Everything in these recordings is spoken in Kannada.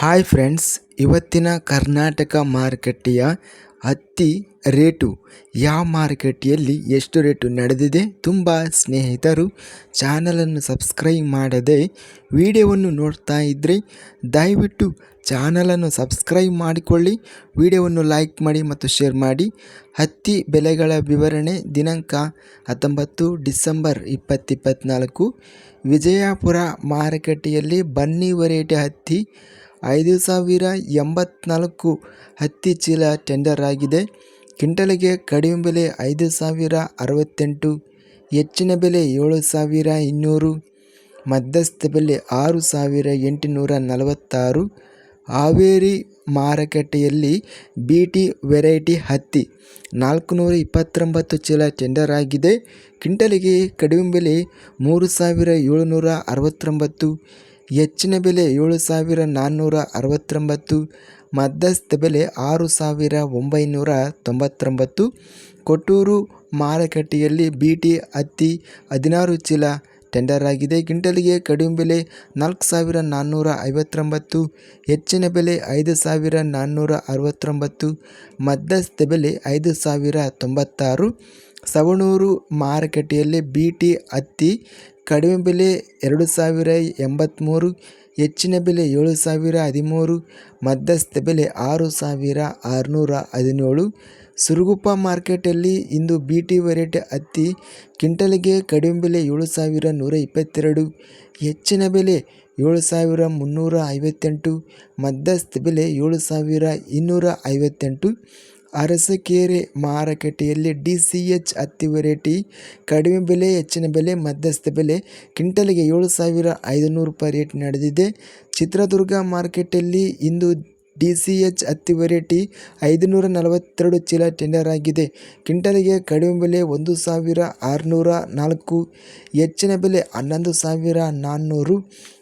ಹಾಯ್ ಫ್ರೆಂಡ್ಸ್, ಇವತ್ತಿನ ಕರ್ನಾಟಕ ಮಾರುಕಟ್ಟೆಯ ಹತ್ತಿ ರೇಟು. ಯಾವ ಮಾರುಕಟ್ಟೆಯಲ್ಲಿ ಎಷ್ಟು ರೇಟು ನಡೆದಿದೆ ತುಂಬ ಸ್ನೇಹಿತರು ಚಾನಲನ್ನು ಸಬ್ಸ್ಕ್ರೈಬ್ ಮಾಡದೆ ವಿಡಿಯೋವನ್ನು ನೋಡ್ತಾ ಇದ್ದರೆ ದಯವಿಟ್ಟು ಚಾನಲನ್ನು ಸಬ್ಸ್ಕ್ರೈಬ್ ಮಾಡಿಕೊಳ್ಳಿ, ವಿಡಿಯೋವನ್ನು ಲೈಕ್ ಮಾಡಿ ಮತ್ತು ಶೇರ್ ಮಾಡಿ. ಹತ್ತಿ ಬೆಲೆಗಳ ವಿವರಣೆ ದಿನಾಂಕ ಹತ್ತೊಂಬತ್ತು ಡಿಸೆಂಬರ್ ಇಪ್ಪತ್ತಿಪ್ಪತ್ನಾಲ್ಕು ವಿಜಯಪುರ ಮಾರುಕಟ್ಟೆಯಲ್ಲಿ ಬನ್ನಿ ವೆರೈಟಿ ಹತ್ತಿ ಐದು ಸಾವಿರ ಎಂಬತ್ನಾಲ್ಕು ಹತ್ತಿ ಚೀಲ ಟೆಂಡರ್ ಆಗಿದೆ. ಕ್ವಿಂಟಲಿಗೆ ಕಡಿಮೆ ಬೆಲೆ ಐದು ಸಾವಿರ ಅರವತ್ತೆಂಟು, ಹೆಚ್ಚಿನ ಬೆಲೆ ಏಳು ಸಾವಿರ ಇನ್ನೂರು, ಮಧ್ಯಸ್ಥ ಬೆಲೆ ಆರು ಸಾವಿರ ಎಂಟುನೂರ ನಲವತ್ತಾರು. ಹಾವೇರಿ ಮಾರುಕಟ್ಟೆಯಲ್ಲಿ ಬಿ ಟಿ ವೆರೈಟಿ ಹತ್ತಿ ನಾಲ್ಕುನೂರ ಇಪ್ಪತ್ತೊಂಬತ್ತು ಚೀಲ ಟೆಂಡರ್ ಆಗಿದೆ. ಕ್ವಿಂಟಲಿಗೆ ಕಡಿಮೆ ಬೆಲೆ ಮೂರು ಸಾವಿರ ಏಳುನೂರ ಅರವತ್ತೊಂಬತ್ತು ಹೆಚ್ಚಿನ ಬೆಲೆ ಏಳು ಸಾವಿರ ನಾನ್ನೂರ ಅರವತ್ತೊಂಬತ್ತು, ಮಧ್ಯಸ್ಥ ಬೆಲೆ ಆರು ಸಾವಿರ ಒಂಬೈನೂರ ತೊಂಬತ್ತೊಂಬತ್ತು, ಕೊಟ್ಟೂರು ಮಾರುಕಟ್ಟೆಯಲ್ಲಿ ಬಿ ಟಿ ಹತ್ತಿ ಹದಿನಾರು ಚೀಲ ಟೆಂಡರ್ ಆಗಿದೆ. ಗಿಂಟಲಿಗೆ ಕಡಿಮೆ ಬೆಲೆ ನಾಲ್ಕು ಸಾವಿರ ನಾನ್ನೂರ ಐವತ್ತೊಂಬತ್ತು, ಹೆಚ್ಚಿನ ಬೆಲೆ ಐದು ಸಾವಿರ ನಾನ್ನೂರ ಅರವತ್ತೊಂಬತ್ತು, ಮಧ್ಯಸ್ಥ ಬೆಲೆ ಐದು ಸಾವಿರ ತೊಂಬತ್ತಾರು. ಸವಣೂರು ಮಾರುಕಟ್ಟೆಯಲ್ಲಿ ಬಿ ಟಿ ಹತ್ತಿ ಕಡಿಮೆ ಬೆಲೆ ಎರಡು ಸಾವಿರ ಎಂಬತ್ತ್ಮೂರು ಹೆಚ್ಚಿನ ಬೆಲೆ ಏಳು ಸಾವಿರ ಹದಿಮೂರು, ಮಧ್ಯಸ್ಥ ಬೆಲೆ ಆರು ಸಾವಿರ ಆರುನೂರ ಹದಿನೇಳು. ಸುರಗುಪ್ಪ ಮಾರ್ಕೆಟಲ್ಲಿ ಇಂದು ಬಿ ಟಿ ವೆರೈಟಿ ಹತ್ತಿ, ಕ್ವಿಂಟಲ್ಗೆ ಕಡಿಮೆ ಬೆಲೆ ಏಳು ಸಾವಿರ ನೂರ ಇಪ್ಪತ್ತೆರಡು, ಹೆಚ್ಚಿನ ಬೆಲೆ ಏಳು ಸಾವಿರ ಮುನ್ನೂರ ಐವತ್ತೆಂಟು, ಮಧ್ಯಸ್ಥ ಬೆಲೆ ಏಳು ಸಾವಿರ ಇನ್ನೂರ ಐವತ್ತೆಂಟು. ಅರಸಕೆರೆ ಮಾರುಕಟ್ಟೆಯಲ್ಲಿ ಡಿ ಸಿ ಎಚ್ ಹತ್ತಿ ವೆರೈಟಿ ಕಡಿಮೆ ಬೆಲೆ, ಹೆಚ್ಚಿನ ಬೆಲೆ, ಮಧ್ಯಸ್ಥ ಬೆಲೆ, ಕ್ವಿಂಟಲಿಗೆ ಏಳು ಸಾವಿರ ಐದುನೂರು ರೂಪಾಯಿ ರೇಟ್ ನಡೆದಿದೆ. ಚಿತ್ರದುರ್ಗ ಮಾರ್ಕೆಟಲ್ಲಿ ಇಂದು ಡಿ ಸಿ ಎಚ್ ಹತ್ತಿ ವೆರೈಟಿ ಐದುನೂರ ನಲವತ್ತೆರಡು ಚೀಲ ಟೆಂಡರ್ ಆಗಿದೆ. ಕ್ವಿಂಟಲಿಗೆ ಕಡಿಮೆ ಬೆಲೆ ಒಂದು ಸಾವಿರ ಆರುನೂರ ನಾಲ್ಕು, ಹೆಚ್ಚಿನ ಬೆಲೆ ಹನ್ನೊಂದು ಸಾವಿರ ನಾನ್ನೂರು,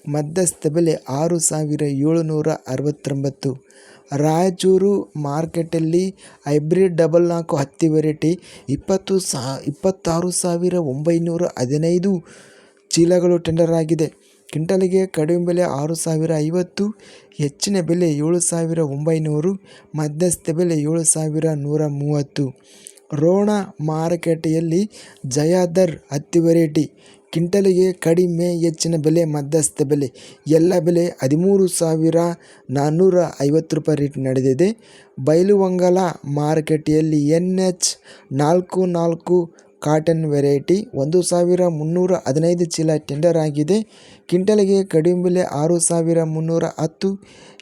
ಮಧ್ಯಸ್ಥ ಬೆಲೆ ಆರು ಸಾವಿರ ಏಳುನೂರ ಅರವತ್ತೊಂಬತ್ತು. ರಾಯಚೂರು ಮಾರ್ಕೆಟಲ್ಲಿ ಹೈಬ್ರಿಡ್ ಡಬಲ್ ನಾಲ್ಕು ಹತ್ತಿ ವೆರೈಟಿ ಇಪ್ಪತ್ತು ಸಾ, ಇಪ್ಪತ್ತಾರು ಸಾವಿರ ಒಂಬೈನೂರ ಹದಿನೈದು ಚೀಲಗಳು ಟೆಂಡರ್ ಆಗಿದೆ. ಕ್ವಿಂಟಲಿಗೆ ಕಡಿಮೆ ಬೆಲೆ ಆರು ಸಾವಿರ ಐವತ್ತು, ಹೆಚ್ಚಿನ ಬೆಲೆ ಏಳು ಸಾವಿರ ಒಂಬೈನೂರು, ಮಧ್ಯಸ್ಥ ಬೆಲೆ ಏಳು ಸಾವಿರ ನೂರ ಮೂವತ್ತು. ರೋಣ ಮಾರುಕಟ್ಟೆಯಲ್ಲಿ ಜಯಾದರ್ ಹತ್ತಿ ವೆರೈಟಿ ಕ್ವಿಂಟಲಿಗೆ ಕಡಿಮೆ ಹೆಚ್ಚಿನ ಬೆಲೆ, ಮಧ್ಯಸ್ಥ ಬೆಲೆ. ಎಲ್ಲ ಬೆಲೆ ಹದಿಮೂರು ಸಾವಿರ ನಾನ್ನೂರ ಐವತ್ತು ರೂಪಾಯಿ ರೇಟ್ ನಡೆದಿದೆ. ಬೈಲುವಂಗಲ ಮಾರುಕಟ್ಟೆಯಲ್ಲಿ ಎನ್ ಎಚ್ ನಾಲ್ಕು ನಾಲ್ಕು ಕಾಟನ್ ವೆರೈಟಿ, ಒಂದು ಸಾವಿರ ಮುನ್ನೂರ ಹದಿನೈದು ಚೀಲ ಟೆಂಡರ್ ಆಗಿದೆ. ಕಿಂಟಲಿಗೆ ಕಡಿಮೆ ಬೆಲೆ ಆರು ಸಾವಿರ ಮುನ್ನೂರ ಹತ್ತು,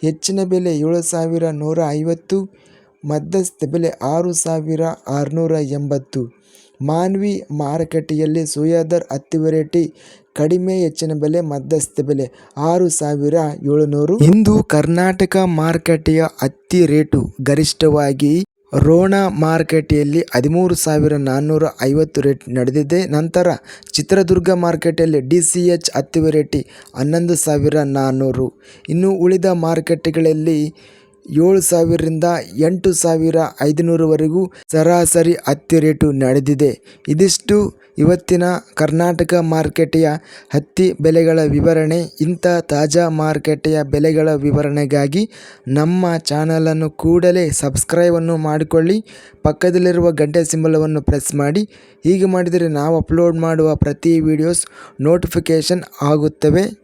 ಹೆಚ್ಚಿನ ಬೆಲೆ ಏಳು ಸಾವಿರ ನೂರ ಐವತ್ತು, ಮಧ್ಯಸ್ಥ ಬೆಲೆ ಆರು ಸಾವಿರ ಆರುನೂರ ಎಂಬತ್ತು. ಮಾನ್ವಿ ಮಾರುಕಟ್ಟೆಯಲ್ಲಿ ಸೋಯಾದರ್ ಹತ್ತಿ ವೆರೈಟಿ, ಕಡಿಮೆ ಹೆಚ್ಚಿನ ಬೆಲೆ, ಮಧ್ಯಸ್ಥ ಬೆಲೆ, ಆರು ಸಾವಿರ ಏಳುನೂರು. ಇಂದು ಕರ್ನಾಟಕ ಮಾರುಕಟ್ಟೆಯ ಹತ್ತಿ ರೇಟು ಗರಿಷ್ಠವಾಗಿ ರೋಣ ಮಾರುಕಟ್ಟೆಯಲ್ಲಿ ಹದಿಮೂರು ಸಾವಿರ ನಾನ್ನೂರ ಐವತ್ತು ರೇಟ್ ನಡೆದಿದೆ. ನಂತರ ಚಿತ್ರದುರ್ಗ ಮಾರುಕಟ್ಟೆಯಲ್ಲಿ ಡಿ ಸಿ ಎಚ್ ಹತ್ತಿ ವೆರೈಟಿ ಹನ್ನೊಂದು ಸಾವಿರ ನಾನ್ನೂರು. ಇನ್ನು ಉಳಿದ ಮಾರುಕಟ್ಟೆಗಳಲ್ಲಿ ಏಳು ಸಾವಿರದಿಂದ ಎಂಟು ಸಾವಿರ ಐದುನೂರವರೆಗೂ ಸರಾಸರಿ ಹತ್ತಿ ರೇಟು ನಡೆದಿದೆ. ಇದಿಷ್ಟು ಇವತ್ತಿನ ಕರ್ನಾಟಕ ಮಾರುಕಟ್ಟೆಯ ಹತ್ತಿ ಬೆಲೆಗಳ ವಿವರಣೆ. ಇಂಥ ತಾಜಾ ಮಾರುಕಟ್ಟೆಯ ಬೆಲೆಗಳ ವಿವರಣೆಗಾಗಿ ನಮ್ಮ ಚಾನಲನ್ನು ಕೂಡಲೇ ಸಬ್ಸ್ಕ್ರೈಬನ್ನು ಮಾಡಿಕೊಳ್ಳಿ. ಪಕ್ಕದಲ್ಲಿರುವ ಗಂಟೆ ಸಿಂಬಲವನ್ನು ಪ್ರೆಸ್ ಮಾಡಿ. ಹೀಗೆ ಮಾಡಿದರೆ ನಾವು ಅಪ್ಲೋಡ್ ಮಾಡುವ ಪ್ರತಿ ವಿಡಿಯೋಸ್ ನೋಟಿಫಿಕೇಷನ್ ಆಗುತ್ತವೆ.